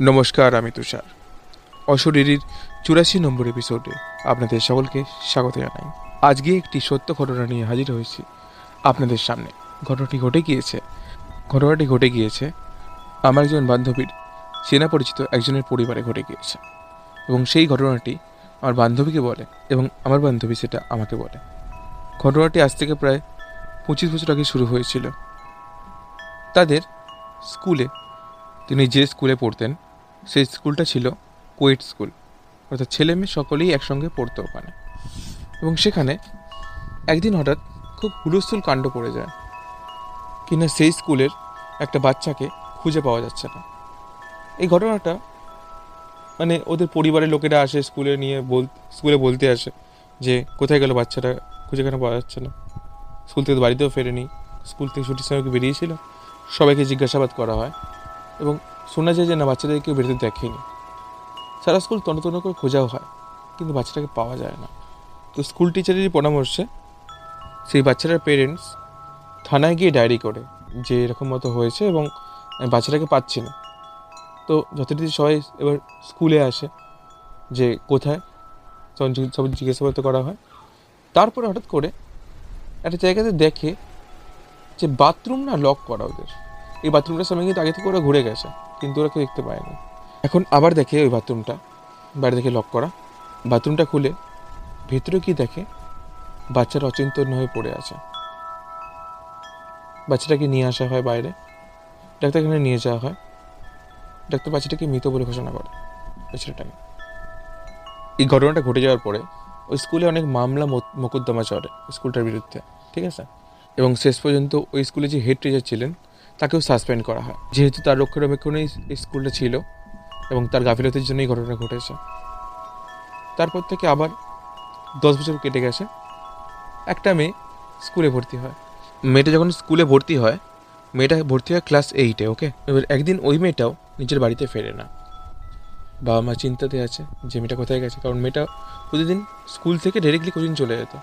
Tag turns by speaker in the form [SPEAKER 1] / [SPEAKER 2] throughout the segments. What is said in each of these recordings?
[SPEAKER 1] নমস্কার, আমি তুষার। অশরীরীর চুরাশি নম্বর এপিসোডে আপনাদের সকলকে স্বাগত জানাই। আজকে একটি সত্য ঘটনা নিয়ে হাজির হয়েছি আপনাদের সামনে। ঘটনাটি ঘটে গিয়েছে, ঘটনাটি ঘটে গিয়েছে আমার একজন বান্ধবীর চেনা পরিচিত একজনের পরিবারে ঘটে গিয়েছে এবং সেই ঘটনাটি আমার বান্ধবীকে বলে এবং আমার বান্ধবী সেটা আমাকে বলে। ঘটনাটি আজ থেকে প্রায় পঁচিশ বছর আগে শুরু হয়েছিল। তাদের স্কুলে, তিনি যে স্কুলে পড়তেন সেই স্কুলটা ছিল কোয়েট স্কুল। অর্থাৎ ছেলে মেয়ে সকলেই একসঙ্গে পড়তো ওখানে। এবং সেখানে একদিন হঠাৎ খুব হুলস্থুল কাণ্ড পড়ে যায়। কিনা সেই স্কুলের একটা বাচ্চাকে খুঁজে পাওয়া যাচ্ছে না। এই ঘটনাটা মানে ওদের পরিবারের লোকেরা আসে স্কুলে নিয়ে বল, স্কুলে বলতে আসে যে, কোথায় গেল বাচ্চাটা? খুঁজে কেন পাওয়া যাচ্ছে না? স্কুল থেকে বাড়িতেও ফেরেনি। স্কুল থেকে ছুটির সময় বেরিয়েছিল? সবাইকে জিজ্ঞাসাবাদ করা হয়। এবং শোনা যায় যে না, বাচ্চাদের কেউ বেরোতে দেখেনি। সারা স্কুল তন্ন করে খোঁজাও হয়, কিন্তু বাচ্চাটাকে পাওয়া যায় না। তো স্কুল টিচারেরই পরামর্শে, সেই বাচ্চাটার পেরেন্টস থানায় গিয়ে ডায়েরি করে যে এরকম মতো হয়েছে এবং বাচ্চাটাকে পাচ্ছি না। তো যথারীতি সবাই এবার স্কুলে আসে যে কোথায়, তখন সব জিজ্ঞাসাবাদ করা হয়। তারপরে হঠাৎ করে একটা জায়গাতে দেখে যে বাথরুম না লক করা ওদের। এই বাথরুমটার সামনে কিন্তু আগে থেকে ওরা ঘুরে গেছে। কিন্তু ওরা কেউ দেখতে পায়নি এখন আবার দেখে ওই বাথরুমটা, বাইরে থেকে লক করা। বাথরুমটা খুলে ভেতরে কি দেখে বাচ্চারা অচিন্তন্য হয়ে পড়ে আছে। বাচ্চাটাকে নিয়ে আসা হয় বাইরে। ডাক্তারখানে নিয়ে যাওয়া হয়। ডাক্তার বাচ্চাটাকে মৃত বলে ঘোষণা করে বাচ্চাটাকে এই ঘটনাটা ঘটে যাওয়ার পরে ওই স্কুলে অনেক মামলা মোকদ্দমা চলে স্কুলটার বিরুদ্ধে, ঠিক আছে? এবং শেষ পর্যন্ত ওই স্কুলে যে হেড টিচার ছিলেন তাকেও সাসপেন্ড করা হয়। যেহেতু তার রক্ষণাবেক্ষণেই স্কুলটা ছিল এবং তার গাফিলতির জন্যই ঘটনা ঘটেছে। তারপর থেকে আবার দশ বছর কেটে গেছে। একটা মেয়ে স্কুলে ভর্তি হয়। মেয়েটা যখন স্কুলে ভর্তি হয়, মেয়েটা ভর্তি হয় ক্লাস এইটে ওকে এবার একদিন ওই মেয়েটাও নিজের বাড়িতে ফেরে না। বাবা মা চিন্তাতে আছে যে মেয়েটা কোথায় গেছে, কারণ মেয়েটা প্রতিদিন স্কুল থেকে ডাইরেক্টলি কোচিং চলে যেত।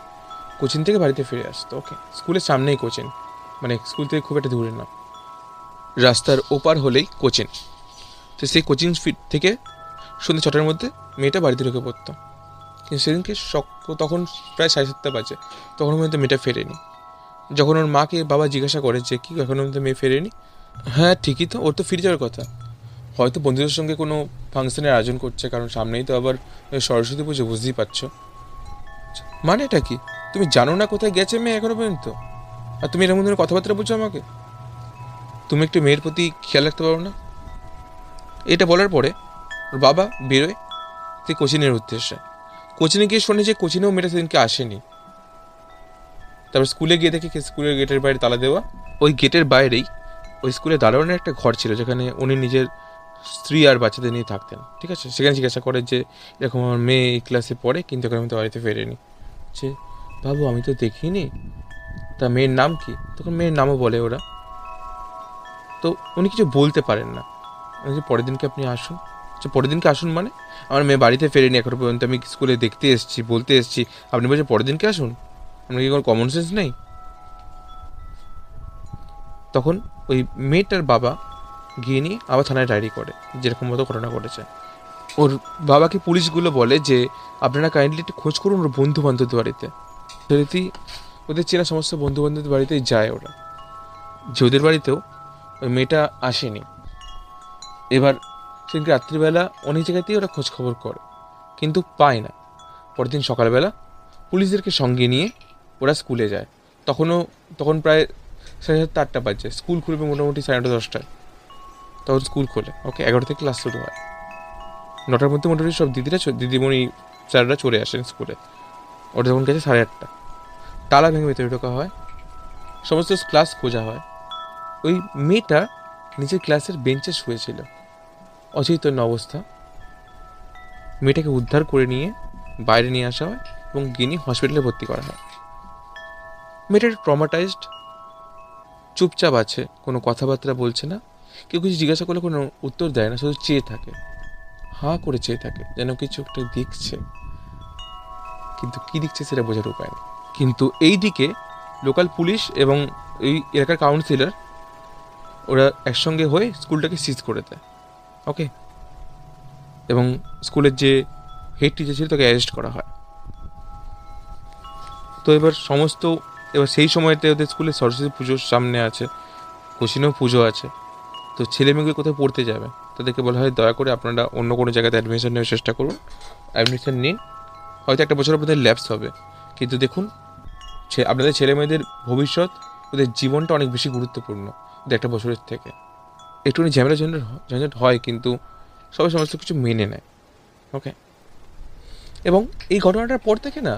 [SPEAKER 1] কোচিং থেকে বাড়িতে ফিরে আসতো ওকে স্কুলের সামনেই কোচিং মানে স্কুল থেকে খুব একটা দূরে না। রাস্তার ওপার হলেই কোচিং তো সেই কোচিং ফিট থেকে সন্ধ্যে ছটার মধ্যে মেয়েটা বাড়িতে ঢুকে পড়তো। কিন্তু সেদিনকে শক তখন প্রায় সাড়ে সাতটা বাজে। তখন পর্যন্ত মেয়েটা ফেরেনি। যখন ওর মাকে বাবা জিজ্ঞাসা করে যে, কি এখনও পর্যন্ত মেয়ে ফেরেনি? হ্যাঁ ঠিকই তো, ওর তো ফিরে যাওয়ার কথা। হয়তো বন্ধুদের সঙ্গে কোনো ফাংশনের আয়োজন করছে, কারণ সামনেই তো আবার সরস্বতী পুজো, বুঝতেই পারছ। মানে এটা কি? তুমি জানো না কোথায় গেছে মেয়ে এখনও পর্যন্ত? আর তুমি এরকম ধরনের কথাবার্তা বলছো আমাকে? তুমি একটু মেয়ের প্রতি খেয়াল রাখতে পারো না? এটা বলার পরে ওর বাবা বেরোয় সেই কোচিনের উদ্দেশ্যে। কোচিনে গিয়ে শোনে যে কোচিনেও মেয়েটা সেদিনকে আসেনি। তারপর স্কুলে গিয়ে দেখে স্কুলের গেটের বাইরে তালা দেওয়া? ওই গেটের বাইরেই ওই স্কুলে দারোয়ানের একটা ঘর ছিল, যেখানে উনি নিজের স্ত্রী আর বাচ্চাদের নিয়ে থাকতেন। ঠিক আছে? সেখানে জিজ্ঞাসা করে যে, এরকম আমার মেয়ে এই ক্লাসে পড়ে, কিন্তু এখন আমি তো বাড়িতে ফেরেনি। যে বাবু, আমি তো দেখিনি। তা মেয়ের নাম কি? তখন মেয়ের নামও বলে ওরা। তো উনি কিছু বলতে পারেন না। যে পরের দিনকে আপনি আসুন। আচ্ছা পরের দিনকে আসুন মানে? আমার মেয়ে বাড়িতে ফেরেনি এখনও পর্যন্ত। আমি স্কুলে দেখতে এসেছি, বলতে এসেছি। আপনি বলছেন, পরের দিনকে আসুন? আপনার কি কোনো কমন সেন্স নেই? তখন ওই মেয়েটার বাবা গিয়ে নিয়ে আবার থানায় ডায়েরি করে, যেরকম মতো ঘটনা ঘটেছে। ওর বাবাকে পুলিশগুলো বলে যে, আপনারা কাইন্ডলি একটু খোঁজ করুন ওর বন্ধু বান্ধবদের বাড়িতে। যদি ওদের চেনা সমস্ত বন্ধু বান্ধবদের বাড়িতেই যায় ওরা। যে ওদের বাড়িতেও ওই মেয়েটা আসেনি। এবার সেদিনকে রাত্রিবেলা অনেক জায়গাতেই ওরা খোঁজ খবর করে, কিন্তু পায় না। পরের দিন সকালবেলা পুলিশদেরকে সঙ্গে নিয়ে ওরা স্কুলে যায়। তখনও, তখন প্রায় সাড়ে সাতটা, আটটা বাজে স্কুল খুলবে মোটামুটি সাড়ে নটা দশটায় তখন স্কুল খোলে। ওকে এগারো থেকে ক্লাস শুরু হয়। নটার মধ্যে মোটামুটি সব দিদিরা দিদিমণি স্যাররা চলে আসেন স্কুলে। ওটা তখন গেছে সাড়ে আটটা, তালা ভেঙে ভেতরে ঢোকা হয়। সমস্ত ক্লাস খোঁজা হয়। ওই মেয়েটা নিজের ক্লাসের বেঞ্চে শুয়েছিল। অচৈতন্য অবস্থা। মেয়েটাকে উদ্ধার করে নিয়ে বাইরে নিয়ে আসা হয় এবং গিনি হসপিটালে ভর্তি করা হয়। মেয়েটা ট্রমাটাইজড চুপচাপ আছে, কোনো কথাবার্তা বলছে না, কেউ কিছু জিজ্ঞাসা করলে কোনো উত্তর দেয় না, শুধু চেয়ে থাকে। হাঁ করে চেয়ে থাকে, যেন কিছু একটা দেখছে। কিন্তু কি দেখছে সেটা বোঝার উপায় নেই। কিন্তু এই দিকে লোকাল পুলিশ এবং এই এলাকার কাউন্সিলর ওরা একসঙ্গে হয়ে স্কুলটাকে সিজ করে দেয়। ওকে এবং স্কুলের যে হেড টিচার ছিল তাকে অ্যারেস্ট করা হয়। তো এবার সমস্ত, এবার সেই সময়তে ওদের স্কুলে সরস্বতী পুজোর সামনে আছে, কোচিনেও পুজো আছে। তো ছেলে মেয়েগুলো কোথায় পড়তে যাবে? তাদেরকে বলা হয়, দয়া করে আপনারা অন্য কোনো জায়গাতে অ্যাডমিশন নেওয়ার চেষ্টা করুন। অ্যাডমিশন নিন। হয়তো একটা বছর আপনাদের ল্যাপস হবে। কিন্তু দেখুন আপনাদের ছেলে মেয়েদের ভবিষ্যৎ ওদের জীবনটা অনেক বেশি গুরুত্বপূর্ণ ওদের একটা বছরের থেকে। একটুখানি ঝামেলা ঝঞ্ঝট ঝঞ্ঝট হয়, কিন্তু সবাই সমস্ত কিছু মেনে নেয় ওকে এবং এই ঘটনাটার পর থেকে না,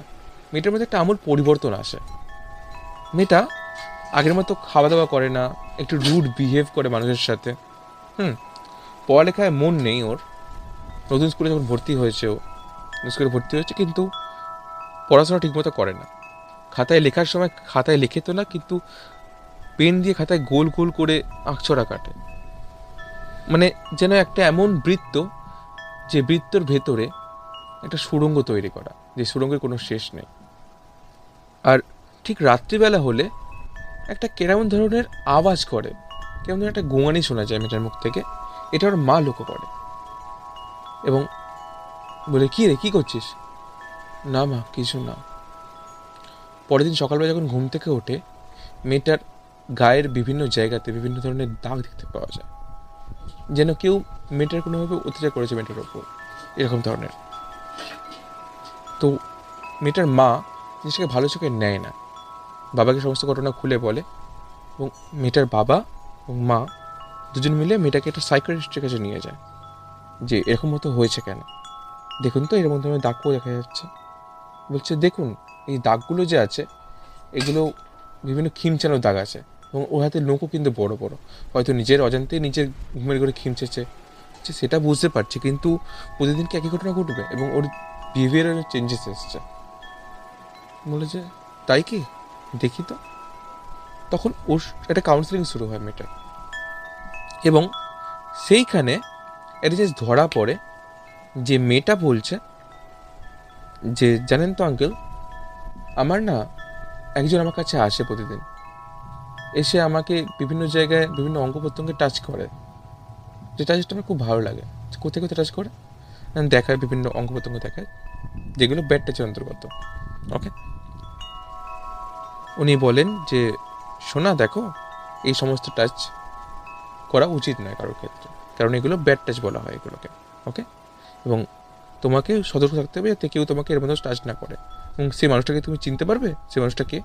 [SPEAKER 1] মেয়েটার মধ্যে একটা আমূল পরিবর্তন আসে। মেয়েটা আগের মতো খাওয়া দাওয়া করে না, একটু রুড বিহেভ করে মানুষের সাথে, হুম? পড়ালেখায় মন নেই ওর। নতুন স্কুলে যখন ভর্তি হয়েছে ও স্কুলে ভর্তি হয়েছে, কিন্তু পড়াশোনা ঠিকমতো করে না। খাতায় লেখার সময় খাতায় লিখে তো না, কিন্তু পেন দিয়ে খাতায় গোল গোল করে আঁকছড়া কাটে। মানে যেন একটা এমন বৃত্ত, যে বৃত্তর ভেতরে একটা সুড়ঙ্গ তৈরি করা, যে সুড়ঙ্গের কোনো শেষ নেই। আর ঠিক রাত্রিবেলা হলে একটা কেমন ধরনের আওয়াজ করে, কেমন একটা গোঙানি শোনা যায় মেয়েটার মুখ থেকে, এটা ওর মা লক্ষ্য করে। এবং বলে, কি রে, কি করছিস? না মা, কিছু না। পরের দিন সকালবেলা যখন ঘুম থেকে ওঠে, মেয়েটার গায়ের বিভিন্ন জায়গাতে বিভিন্ন ধরনের দাগ দেখতে পাওয়া যায়। যেন কেউ মেয়েটার কোনোভাবে অত্যাচার করেছে মেয়েটার ওপর, এরকম ধরনের। তো মেয়েটার মা জিনিসটাকে ভালো চোখে নেয় না। বাবাকে সমস্ত ঘটনা খুলে বলে এবং মেয়েটার বাবা এবং মা দুজন মিলে মেয়েটাকে একটা সাইকোলজিস্টের কাছে নিয়ে যায় যে এরকম মতো হয়েছে কেন? দেখুন তো এরকম ধরনের দাগও দেখা যাচ্ছে। বলছে, দেখুন এই দাগগুলো যে আছে, এগুলো বিভিন্ন খিমচানোর দাগ আছে এবং ওর হাতে নৌকো কিন্তু বড় বড়। হয়তো নিজের অজান্তে নিজের ঘুমের ঘরে খিমচেছে সেটা বুঝতে পারছি কিন্তু প্রতিদিন কি একই ঘটনা ঘটবে এবং ওর বিহেভিয়ারের চেঞ্জেস এসছে। বলে যে, তাই কি? দেখি তো। তখন ওর একটা কাউন্সিলিং শুরু হয় মেয়েটার। এবং সেইখানে এটা যে ধরা পড়ে, যে মেয়েটা বলছে, যে জানেন তো আঙ্কেল আমার না একজন আমার কাছে আসে প্রতিদিন। এসে আমাকে বিভিন্ন জায়গায় বিভিন্ন অঙ্গ প্রত্যঙ্গে টাচ করে। যে টাচটা আমার খুব ভালো লাগে। কোথায় কোথায় টাচ করে? দেখায় বিভিন্ন অঙ্গ প্রত্যঙ্গ দেখায়, যেগুলো ব্যাড টাচের অন্তর্গত। ওকে উনি বলেন যে, শোনা, দেখো, এই সমস্ত টাচ করা উচিত নয় কারোর ক্ষেত্রে। কারণ এগুলো ব্যাড টাচ বলা হয় এগুলোকে। ওকে এবং তোমাকে সতর্ক থাকতে হবে যাতে কেউ তোমাকে এর মধ্যে টাচ না করে। সেই মানুষটাকে তুমি চিনতে পারবে? সেই মানুষটা কে?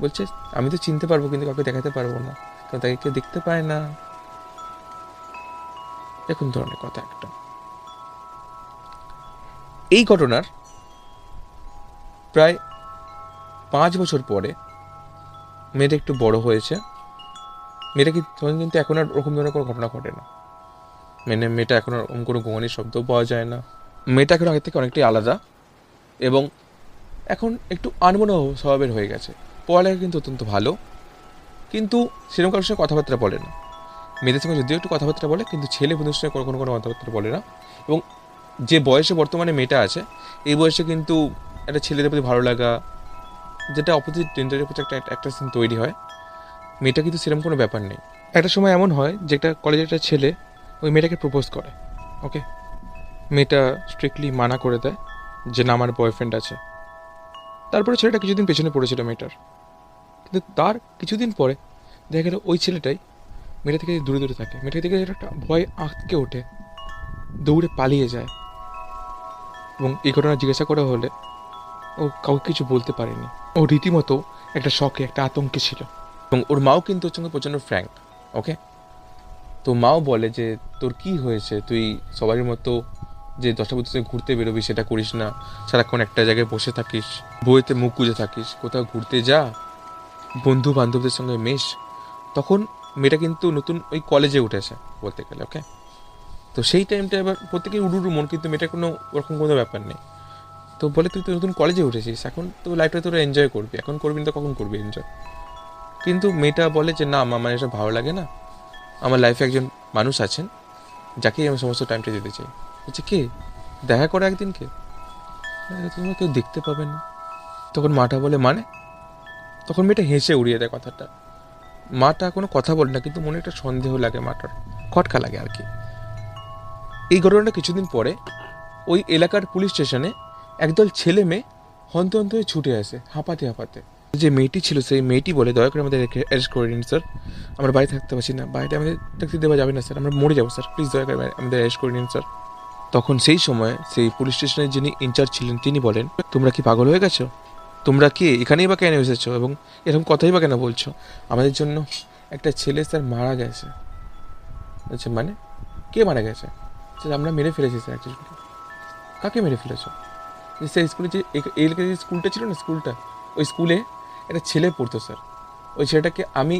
[SPEAKER 1] বলছে, আমি তো চিনতে পারব, কিন্তু কাউকে দেখাতে পারব না। কারণ তাকে কেউ দেখতে পায় না। এরকম ধরনের কথা একটা। এই ঘটনার প্রায় পাঁচ বছর পরে মেয়েটা একটু বড় হয়েছে। মেয়েটা কি তখন কিন্তু এখন আর ওরকম ধরনের কোনো ঘটনা ঘটে না। মানে মেয়েটা এখন আর ওরকম কোনো গোঙানির শব্দ পাওয়া যায় না। মেয়েটা এখন আগের থেকে অনেকটাই আলাদা এবং এখন একটু আনমনা স্বভাবের হয়ে গেছে। পড়ালেখা কিন্তু অত্যন্ত ভালো। কিন্তু সেরকম কারোর সঙ্গে কথাবার্তা বলে না। মেয়েদের সঙ্গে যদিও একটু কথাবার্তা বলে, কিন্তু ছেলে বন্ধুর সঙ্গে কোনো কোনো কথাবার্তা বলে না। এবং যে বয়সে বর্তমানে মেয়েটা আছে, এই বয়সে কিন্তু একটা ছেলেদের প্রতি ভালো লাগা, যেটা অপোজিট জেন্ডারের প্রতি একটা অ্যাট্রাকশন তৈরি হয়। মেয়েটা কিন্তু সেরকম কোনো ব্যাপার নেই। একটা সময় এমন হয় যে একটা কলেজের একটা ছেলে ওই মেয়েটাকে প্রপোজ করে ওকে মেয়েটা স্ট্রিক্টলি মানা করে দেয় যে না, আমার বয়ফ্রেন্ড আছে। তারপরে ছেলেটা কিছুদিন পেছনে পড়েছিল মেয়েটার। কিন্তু তার কিছুদিন পরে দেখা গেল ওই ছেলেটাই মেয়েটা থেকে দূরে দূরে থাকে। মেয়েটা থেকে একটা ভয় আঁতকে ওঠে, দৌড়ে পালিয়ে যায় এবং এই ঘটনা জিজ্ঞাসা করা হলে ও কাউকে কিছু বলতে পারেনি। ও রীতিমতো একটা শখে, একটা আতঙ্কে ছিল। এবং ওর মাও কিন্তু ওর সঙ্গে প্রচণ্ড ফ্র্যাঙ্ক ওকে তো মাও বলে যে, তোর কি হয়েছে? তুই সবারই মতো যে দশটা থেকে ঘুরতে বেরোবি, সেটা করিস না। সারাক্ষণ একটা জায়গায় বসে থাকিস বইতে মুখ গুজে থাকিস, কোথাও ঘুরতে যা বন্ধু বান্ধবদের সঙ্গে মেশ। তখন মেয়েটা কিন্তু নতুন ওই কলেজে উঠেছে, বলতে গেলে ওকে তো সেই টাইমটা এবার প্রত্যেকের উড়ু মন, কিন্তু মেয়েটার কোনো ওরকম কোনো ব্যাপার নেই। তো বলে, তুই তো নতুন কলেজে উঠেছিস, এখন তো লাইফটা তোরা এনজয় করবি, এখন করবি না তো কখন করবি এনজয় কিন্তু মেয়েটা বলে যে, না আমার এসব ভালো লাগে না। আমার লাইফে একজন মানুষ আছেন, যাকেই আমি সমস্ত টাইমটা দিতে চাই। বলছে, কে? দেখা করে একদিনকে। তোমার কেউ দেখতে পাবে না। তখন মাটা বলে মানে? তখন মেয়েটা হেসে উড়িয়ে দেয় কথাটা। মাটা কোনো কথা বলে না, কিন্তু মনে একটা সন্দেহ লাগে মাটার, খটকা লাগে আর কি। এই ঘটনাটা কিছুদিন পরে ওই এলাকার পুলিশ স্টেশনে একদল ছেলে মেয়ে হন্ত হন্ত হয়ে ছুটে আসে, হাঁপাতে হাঁপাতে। যে মেয়েটি ছিল, সেই মেয়েটি বলে, দয়া করে আমাদের অ্যারেস্ট করে নিন স্যার আমরা বাড়ি থাকতে পারছি না। বাইরে আমাদের ট্যাক্সি দেওয়া যাবে না স্যার আমরা মরে যাব স্যার প্লিজ দয়া করে আমাদের অ্যারেস্ট করে নিন স্যার তখন সেই সময় সেই পুলিশ স্টেশনের যিনি ইনচার্জ ছিলেন, তিনি বলেন, তোমরা কি পাগল হয়ে গেছো? তোমরা কি এখানেই বা কেন এসেছ? এবং এরকম কথাই বা কেন বলছো? আমাদের জন্য একটা ছেলে স্যার মারা গেছে। বলছে মানে কে মারা গেছে? স্যার, আমরা মেরে ফেলেছি স্যার অ্যাকচুয়ালি কাকে মেরে ফেলেছো? স্যার, স্কুলে যে এই যে স্কুলটা ছিল না স্কুলটা? ওই স্কুলে একটা ছেলে পড়তো স্যার। ওই ছেলেটাকে আমি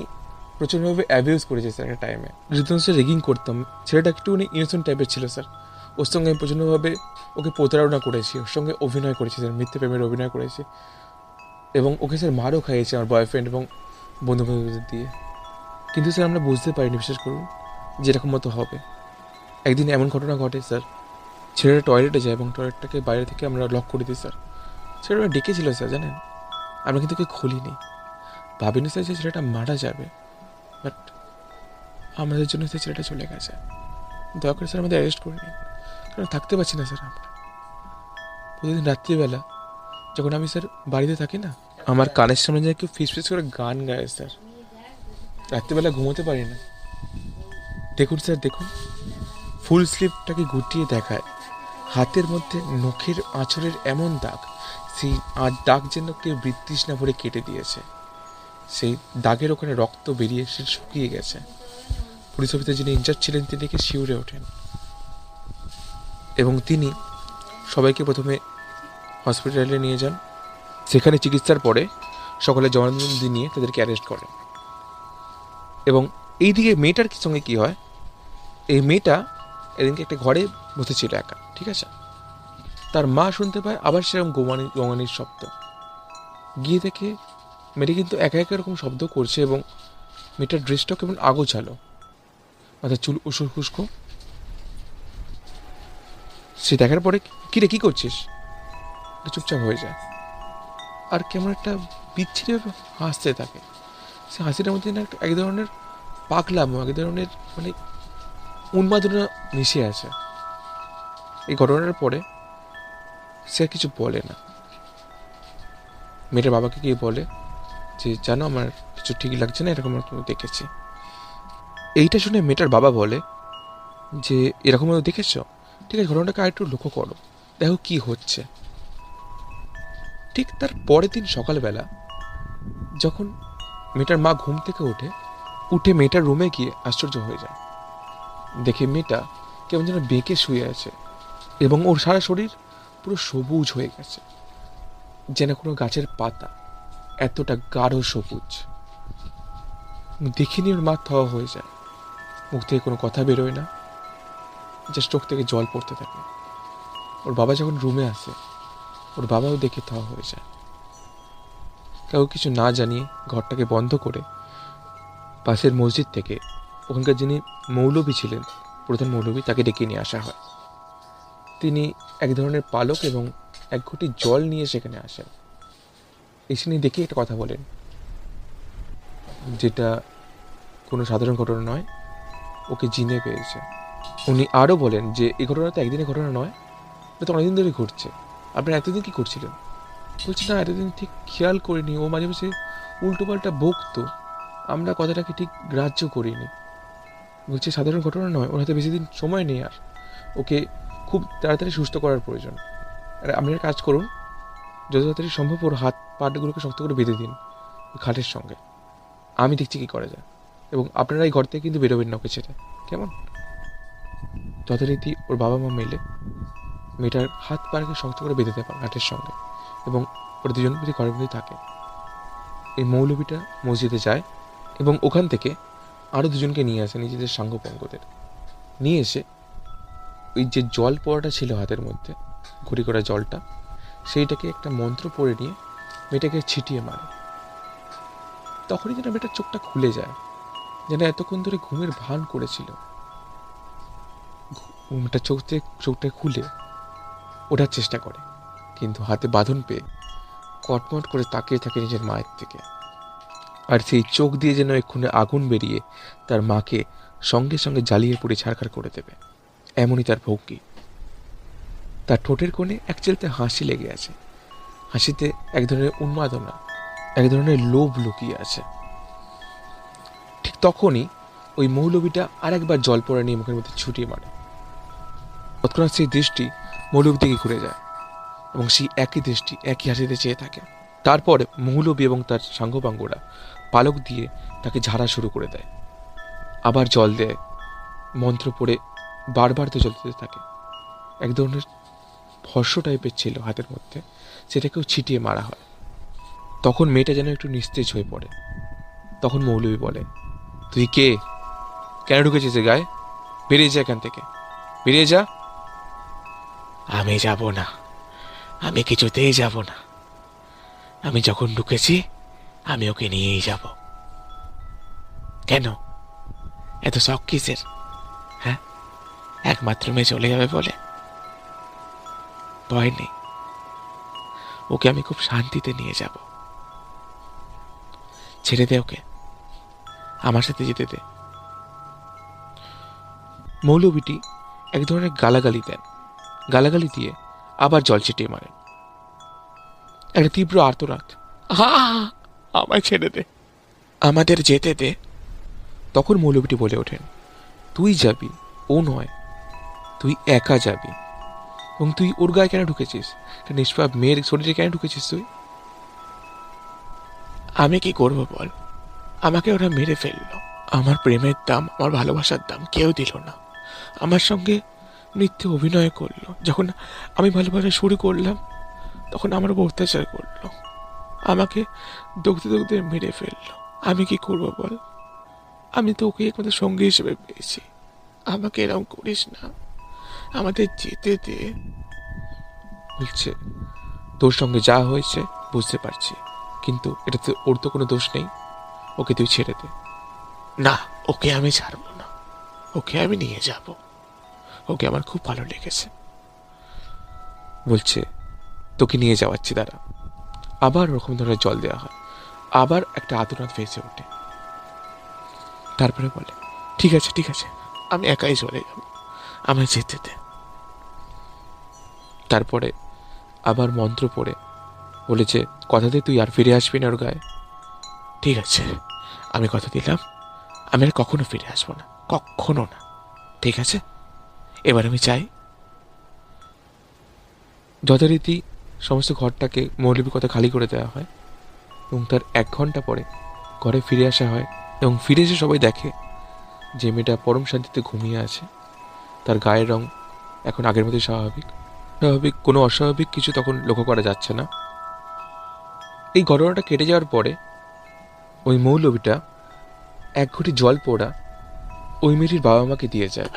[SPEAKER 1] প্রচণ্ডভাবে অ্যাবিউজ করেছি স্যার একটা টাইমে যখন স্যার রেগিং করতাম, ছেলেটা একটু উনি ইনোসেন্ট টাইপের ছিল স্যার। ওর সঙ্গে আমি প্রচণ্ডভাবে ওকে প্রতারণা করেছি, ওর সঙ্গে অভিনয় করেছি স্যার মিথ্যে প্রেমের অভিনয় করেছি এবং ওকে স্যার মারও খাইয়েছি আমার বয়ফ্রেন্ড এবং বন্ধু বান্ধবদের দিয়ে। কিন্তু স্যার আমরা বুঝতে পারিনি, বিশ্বাস করুন, যে এরকম মতো হবে। একদিন এমন ঘটনা ঘটে স্যার, ছেলেটা টয়লেটে যায় এবং টয়লেটটাকে বাইরে থেকে আমরা লক করে দিই স্যার। ছেলেটা ডেকেছিল স্যার, জানেন? আমরা কিন্তু ওকে খুলিনি। ভাবিনি স্যার যে ছেলেটা মারা যাবে বাট আমাদের জন্য সেই ছেলেটা চলে গেছে। দয়া করে স্যার আমাদের অ্যারেস্ট করে নিন। থাকতে পারছি না স্যার। আমরা প্রতিদিন রাত্রিবেলা যখন আমি স্যার বাড়িতে থাকি না, আমার কানের সামনে যায় কেউ ফিস ফিস করে গান গায় স্যার। রাত্রিবেলা ঘুমোতে পারি না। দেখুন স্যার, দেখুন। ফুল স্লিপটাকে গুটিয়ে দেখায়। হাতের মধ্যে নখের আঁচড়ের এমন দাগ, সেই আর দাগ যেন কেউ বৃত্তৃষ্ণা ভরে কেটে দিয়েছে। সেই দাগের ওখানে রক্ত বেরিয়ে সে শুকিয়ে গেছে। পুলিশ অফিসার যিনি ইনচার্জ ছিলেন, তিনি দেখে শিউরে ওঠেন। তিনি সবাইকে প্রথমে হসপিটালে নিয়ে যান। সেখানে চিকিৎসার পরে সকলে জবানবন্দি নিয়ে তাদেরকে অ্যারেস্ট করেন। এবং এইদিকে মেয়েটার সঙ্গে কি হয়? এই মেয়েটা এদিনকে একটা ঘরে বসেছিল একা, ঠিক আছে? তার মা শুনতে পায়, আবার সেরকম গোমানি, গোমানির শব্দ। গিয়ে দেখে মেয়েটি কিন্তু একা একা এরকম শব্দ করছে এবং মেয়েটার ড্রেসটাও কেমন আগোছালো। মাথার চুল উসুর খুস্কো। সে দেখার পরে কি রে কি করছিস? চুপচাপ হয়ে যায় আর কেমন একটা বিচ্ছিরি হাসতে থাকে। সে হাসিটার মধ্যে না এক ধরনের পাকলাম এক ধরনের মানে উন্মাদনা মিশে আছে। এই ঘটনার পরে সে আর কিছু বলে না। মেয়েটার বাবাকে গিয়ে বলে যে, জানো আমার কিছু ঠিক লাগছে না, এরকম আমি দেখেছি। এইটা শুনে মেয়েটার বাবা বলে যে এরকম দেখেছ? ঠিক আছে, ঘটনাটাকে আর একটু লক্ষ্য করো। দেখো কি হচ্ছে। ঠিক তার পরের দিন সকালবেলা যখন মেয়েটার মা ঘুম থেকে ওঠে, উঠে মেয়েটার রুমে গিয়ে আশ্চর্য হয়ে যায়। দেখে মেয়েটা কেমন যেন বেঁকে শুয়ে আছে এবং ওর সারা শরীর পুরো সবুজ হয়ে গেছে, যেন কোনো গাছের পাতা এতটা গাঢ় সবুজ। দেখিনি ওর মা থওয়া হয়ে যায়। মুখ থেকে কোনো কথা বেরোয় না। জাস্ট চোখ থেকে জল পড়তে থাকে। ওর বাবা যখন রুমে আসে, ওর বাবাও দেখে থওয়া হয়ে যায়। কেউ কিছু না জানিয়ে ঘরটাকে বন্ধ করে পাশের মসজিদ থেকে ওখানকার যিনি মৌলবী ছিলেন, প্রধান মৌলবী, তাকে ডেকে নিয়ে আসা হয়। তিনি এক ধরনের পালক এবং এক ঘটি জল নিয়ে সেখানে আসেন। এসে নিয়ে দেখে একটা কথা বলেন, যেটা কোনো সাধারণ ঘটনা নয়, ওকে জিনে পেয়েছে। উনি আরও বলেন যে, এই ঘটনা তো একদিনের ঘটনা নয়, এটা তো অনেকদিন ধরে ঘটছে। আপনারা এতদিন কি করছিলেন? বলছি, না, এতদিন ঠিক খেয়াল করিনি। ও মাঝে মাঝে উল্টোপাল্টা বকতো। আমরা কথাটাকে ঠিক গ্রাহ্য করিনি। বলছে, সাধারণ ঘটনা নয়, ওর হাতে বেশি দিন সময় নেই আর। ওকে খুব তাড়াতাড়ি সুস্থ করার প্রয়োজন। আর আপনি কাজ করুন, যত তাড়াতাড়ি সম্ভব ওর হাত পাটগুলোকে শক্ত করে বেঁধে দিন খাটের সঙ্গে। আমি দেখছি কী করা যায়। এবং আপনারা এই ঘর থেকে কিন্তু বেরোবেন না ওকে ছেড়ে। কেমন? যথারীতি ওর বাবা মা মিলে মেয়েটার হাত পাড়কে শক্ত করে বেঁধে দেয় ঘাটের সঙ্গে এবং ওরা দুজন প্রতি ঘরের মধ্যে থাকে। এই মৌলবীটা মসজিদে যায় এবং ওখান থেকে আরও দুজনকে নিয়ে আসে নিজেদের সাঙ্গপঙ্গদের নিয়ে এসে ওই যে জল পড়াটা ছিল হাতের মধ্যে, ঘুরি করা জলটা, সেইটাকে একটা মন্ত্র পড়ে নিয়ে মেয়েটাকে ছিটিয়ে মারে। তখনই যেন মেয়েটার চোখটা খুলে যায়, যেন এতক্ষণ ধরে ঘুমের ভান করেছিল। ঘুমটা চোখ থেকে চোখটা খুলে ওঠার চেষ্টা করে, কিন্তু হাতে বাঁধন পেয়ে কটমট করে তাকিয়ে থাকে নিজের মায়ের থেকে আর সেই চোখ দিয়ে যেন এক্ষুনি আগুন বেরিয়ে তার মাকে সঙ্গে সঙ্গে জ্বালিয়ে পুড়ে ছাড়খাড় করে দেবে। এমনই তার ভঙ্গি তার ঠোঁটের কোণে এক চেলতে হাসি লেগে আছে। হাসিতে এক ধরনের উন্মাদনা, এক ধরনের লোভ লুকিয়ে আছে। ঠিক তখনই ওই মৌলবীটা আরেকবার জল পড়া নিয়ে মুখের মধ্যে ছুটিয়ে মারে। তৎক্ষণাৎ সেই দৃষ্টি মৌলবী দিকে ঘুরে যায় এবং সেই একই দৃষ্টি, একই হাসিতে চেয়ে থাকে। তারপরে মৌলবী এবং তার সাঙ্গপাঙ্গরা পালক দিয়ে তাকে ঝাড়া শুরু করে দেয়। আবার জল দেয়, মন্ত্র পড়ে বারবার তো জল দিতে থাকে। এক ধরনের ভস্য টাইপের ছিল হাতের মধ্যে, সেটাকেও ছিটিয়ে মারা হয়। তখন মেয়েটা যেন একটু নিস্তেজ হয়ে পড়ে। তখন মৌলবী বলে, তুই কে? কেন ঢুকেছিস গায়ে? বেরিয়ে যা এখান থেকে। বেরিয়ে যা। আমি যাব না। আমি কিছুতেই যাব না। আমি যখন ঢুকেছি, আমি ওকে নিয়েই যাব। কেন? এত শখ কিসের? হ্যাঁ? একমাত্র মেয়ে চলে যাবে বলে? ভয় নেই। ওকে আমি খুব শান্তিতে নিয়ে যাব। ছেড়ে দে ওকে। আমার সাথে যেতে দে। মৌলবীটি এক ধরনের গালাগালি দেন। গালাগালি দিয়ে আবার জল ছিটিয়ে মারেন। একটা তীব্র আর্তনাদ। আহা, আমায় ছেড়ে দে। আমাদের যেতে দে। তখন মৌলবীটি বলে ওঠেন, তুই যাবি, ও নয়, তুই একা যাবি। এবং তুই ওর গায়ে কেন ঢুকেছিস? একটা নিষ্পাপ মেয়ের শরীরে কেন ঢুকেছিস তুই? আমি কি করব বল? আমাকে ওরা মেরে ফেলল। আমার প্রেমের দাম, আমার ভালোবাসার দাম কেউ দিল না। আমার সঙ্গে নৃত্য অভিনয় করল। যখন আমি ভালোবাসা শুরু করলাম, তখন আমার উপর অত্যাচার করল। আমাকে দগতে দগতে মেরে ফেলল। আমি কি করব বল? আমি তো ওকে একমাত্র সঙ্গী হিসেবে পেয়েছি। আমাকে এরকম করিস না। আমাদের যেতে দে। বলছে, তোর সঙ্গে যা হয়েছে বুঝতে পারছি, কিন্তু এটাতে ওর তো কোনো দোষ নেই। ওকে তুই ছেড়ে দে। না, ওকে আমি ছাড়বো না। ওকে আমি নিয়ে যাব। ওকে আমার খুব ভালো লেগেছে। বলছে, তোকে নিয়ে যাওয়াচ্ছি, দাঁড়া। আবার ওরকম ধরনের জল দেওয়া হয়। আবার একটা আতনাদ ভেসে ওঠে। তারপরে বলে, ঠিক আছে ঠিক আছে, আমি একাই চলে যাব। আমায় যেতে দে। তারপরে আবার মন্ত্র পড়ে বলেছে কথা দিয়ে তুই আর ফিরে আসবি না ওর গায়ে? ঠিক আছে, আমি কথা দিলাম। আমি আর কখনো ফিরে আসব না, কখনো না। ঠিক আছে? এবার আমি চাই। যথারীতি সমস্ত ঘরটাকে মৌলবী কথা খালি করে দেওয়া হয় এবং তার এক ঘণ্টা পরে ঘরে ফিরে আসা হয় এবং ফিরে এসে সবাই দেখে যে মেয়েটা পরম শান্তিতে ঘুমিয়ে আছে। তার গায়ের রং এখন আগের মতোই স্বাভাবিক। স্বাভাবিক, কোনো অস্বাভাবিক কিছু তখন লক্ষ্য করা যাচ্ছে না। এই ঘটনাটা কেটে যাওয়ার পরে ওই মৌলবীটা এক ঘটি জল পোড়া ওই মেয়েটির বাবা মাকে দিয়ে যায়।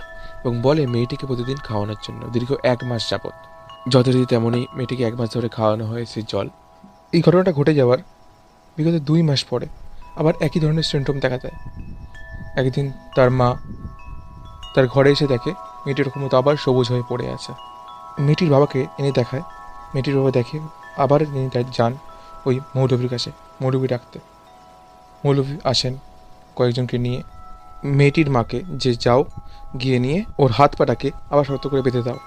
[SPEAKER 1] এবং বলে, মেয়েটিকে প্রতিদিন খাওয়ানোর জন্য, দীর্ঘ এক মাস যাবৎ। যথারীতি তেমনই মেয়েটিকে এক মাস ধরে খাওয়ানো হয়েছে জল। এই ঘটনাটা ঘটে যাওয়ার বিগত দুই মাস পরে আবার একই ধরনের সিমটম দেখা যায়। একদিন তার মা তার ঘরে এসে দেখে মেয়েটির এরকম মতো আবার সবুজ হয়ে পড়ে আছে। মেয়েটির বাবাকে এনে দেখায়। মেয়েটির বাবা দেখে আবার যায়- যান ওই মৌলভীর কাছে, মৌলভী ডাকতে। মৌলভী আসেন কয়েকজনকে নিয়ে। মেয়েটির মাকে যে যাও, গিয়ে নিয়ে ওর হাত পাটাকে আবার শক্ত করে বেঁধে দাও।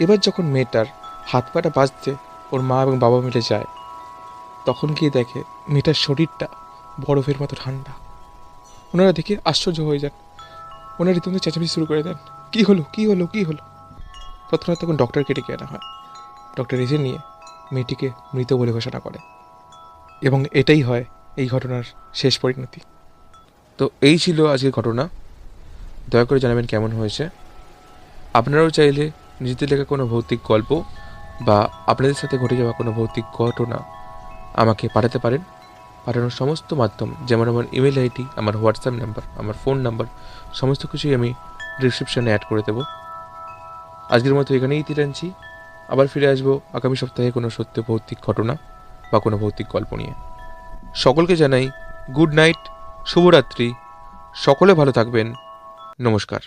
[SPEAKER 1] এবার যখন মেয়েটার হাত পাটা বাজতে ওর মা এবং বাবা মিলে যায়, তখন গিয়ে দেখে মেয়েটার শরীরটা বরফের মতো ঠান্ডা। ওনারা দেখে আশ্চর্য হয়ে যান। ওনারা রীতিমতো চেঁচামেচি শুরু করে দেন, কী হলো কী হলো কী হলো? তৎক্ষণাৎ তখন ডক্টরকে ডেকে আনা হয়। ডক্টর এসে নিয়ে মেয়েটিকে মৃত বলে ঘোষণা করে। এবং এটাই হয় এই ঘটনার শেষ পরিণতি। তো এই ছিল আজকের ঘটনা। দয়া করে জানাবেন কেমন হয়েছে। আপনারাও চাইলে নিজেদের লেখা কোনো ভৌতিক গল্প বা আপনাদের সাথে ঘটে যাওয়া কোনো ভৌতিক ঘটনা আমাকে পাঠাতে পারেন। পাঠানোর সমস্ত মাধ্যম, যেমন আমার ইমেল আইডি, আমার হোয়াটসঅ্যাপ নাম্বার, আমার ফোন নাম্বার, সমস্ত কিছুই আমি ডিসক্রিপশানে অ্যাড করে দেবো। আজকের মতো এখানেই তিরানছি আবার ফিরে আসব আগামী সপ্তাহে কোনো সত্য ভৌতিক ঘটনা বা কোনো ভৌতিক গল্প নিয়ে। সকলকে জানাই গুড নাইট শুভরাত্রি। সকলে ভালো থাকবেন। নমস্কার।